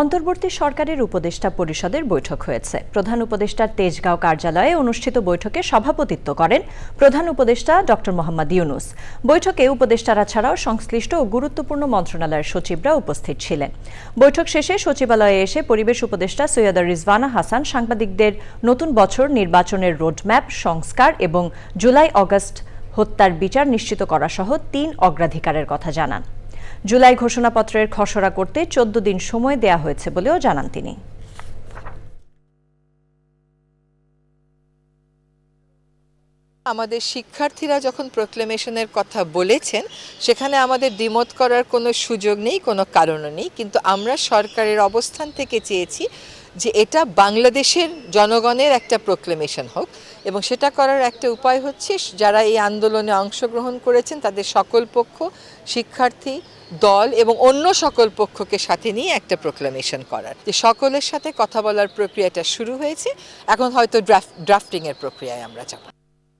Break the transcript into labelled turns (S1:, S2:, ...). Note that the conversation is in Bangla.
S1: অন্তর্বর্তী সরকারের উপদেষ্টা পরিষদের বৈঠক হয়েছে। প্রধান উপদেষ্টার তেজগাঁও কার্যালয়ে অনুষ্ঠিত বৈঠকে সভাপতিত্ব করেন প্রধান উপদেষ্টা ড মোহাম্মদ ইউনুস। বৈঠকে উপদেষ্টারা ছাড়াও সংশ্লিষ্ট ও গুরুত্বপূর্ণ মন্ত্রণালয়ের সচিবরা উপস্থিত ছিলেন। বৈঠক শেষে সচিবালয়ে এসে পরিবেশ উপদেষ্টা সৈয়দা রিজওয়ানা হাসান, সাংবাদিকদের নতুন বছর নির্বাচনের রোডম্যাপ, সংস্কার এবং জুলাই অগস্ট হত্যার বিচার নিশ্চিত করা সহ তিন অগ্রাধিকারের কথা জানান। জুলাই ঘোষণাপত্রের খসড়া করতে চোদ্দ দিন সময় দেয়া হয়েছে বলেও জানান তিনি।
S2: আমাদের শিক্ষার্থীরা যখন প্রক্লেমেশনের কথা বলেছেন, সেখানে আমাদের দ্বিমত করার কোনো সুযোগ নেই, কোনো কারণও নেই। কিন্তু আমরা সরকারের অবস্থান থেকে চেয়েছি যে এটা বাংলাদেশের জনগণের একটা প্রোক্লেমেশন হোক এবং সেটা করার একটা উপায় হচ্ছে যারা এই আন্দোলনে অংশগ্রহণ করেছেন তাদের সকল পক্ষ, শিক্ষার্থী, দল এবং অন্য সকল পক্ষকে সাথে নিয়ে একটা প্রোক্লেমেশন করার। যে সকলের সাথে কথা বলার প্রক্রিয়াটা শুরু হয়েছে, এখন হয়তো ড্রাফট ড্রাফটিংয়ের প্রক্রিয়ায় আমরা যাব।